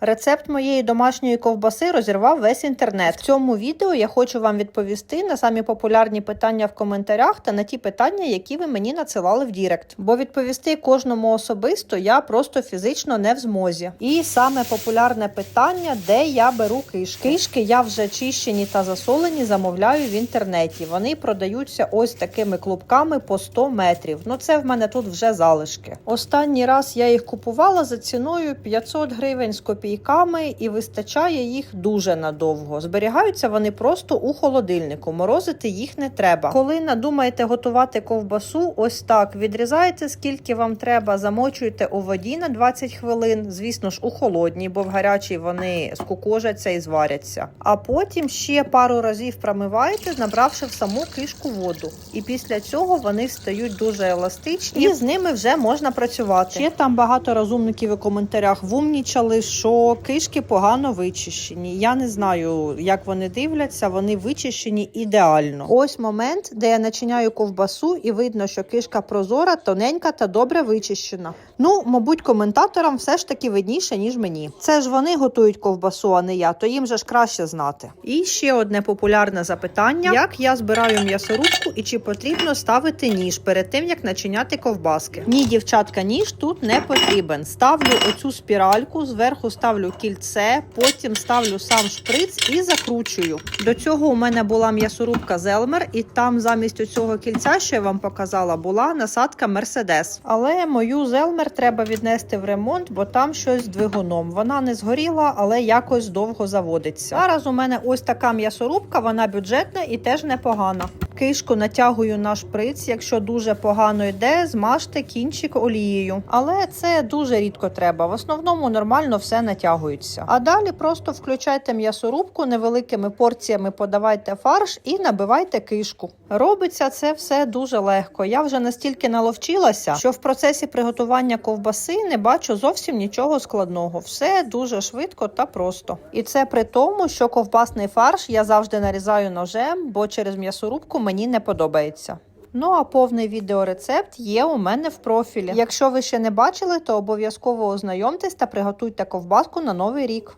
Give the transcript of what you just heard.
Рецепт моєї домашньої ковбаси розірвав весь інтернет. В цьому відео я хочу вам відповісти на самі популярні питання в коментарях та на ті питання, які ви мені надсилали в Дірект. Бо відповісти кожному особисто я просто фізично не в змозі. І саме популярне питання, де я беру кишки. Кишки я вже чищені та засолені, замовляю в інтернеті. Вони продаються ось такими клубками по 100 метрів. Ну це в мене тут вже залишки. Останній раз я їх купувала за ціною 500 гривень з копійками і вистачає їх дуже надовго. Зберігаються вони просто у холодильнику. Морозити їх не треба. Коли надумаєте готувати ковбасу, ось так відрізаєте скільки вам треба, замочуєте у воді на 20 хвилин. Звісно ж, у холодній, бо в гарячій вони скукожаться і зваряться. А потім ще пару разів промиваєте, набравши в саму кишку воду. І після цього вони стають дуже еластичні, і з ними вже можна працювати. Ще там багато розумників у коментарях вумнічали, що кишки погано вичищені. Я не знаю, як вони дивляться, вони вичищені ідеально. Ось момент, де я начиняю ковбасу, і видно, що кишка прозора, тоненька та добре вичищена. Ну, мабуть, коментаторам все ж таки видніше, ніж мені. Це ж вони готують ковбасу, а не я, то їм же ж краще знати. І ще одне популярне запитання: як я збираю м'ясорубку і чи потрібно ставити ніж перед тим, як начиняти ковбаски? Ні, дівчатка, ніж тут не потрібен. Ставлю оцю спіральку, зверху ставлю кільце, потім ставлю сам шприц і закручую. До цього у мене була м'ясорубка Зелмер, і там замість оцього кільця, що я вам показала, була насадка Мерседес. Але мою Зелмер треба віднести в ремонт, бо там щось з двигуном. Вона не згоріла, але якось довго заводиться. Зараз у мене ось така м'ясорубка, вона бюджетна і теж непогана. Кишку натягую на шприц. Якщо дуже погано йде, змажте кінчик олією. Але це дуже рідко треба. В основному нормально все натягується. А далі просто включайте м'ясорубку, невеликими порціями подавайте фарш і набивайте кишку. Робиться це все дуже легко. Я вже настільки наловчилася, що в процесі приготування ковбаси не бачу зовсім нічого складного. Все дуже швидко та просто. І це при тому, що ковбасний фарш я завжди нарізаю ножем, бо через м'ясорубку мені не подобається. Ну а повний відеорецепт є у мене в профілі. Якщо ви ще не бачили, то обов'язково ознайомтесь та приготуйте ковбаску на новий рік.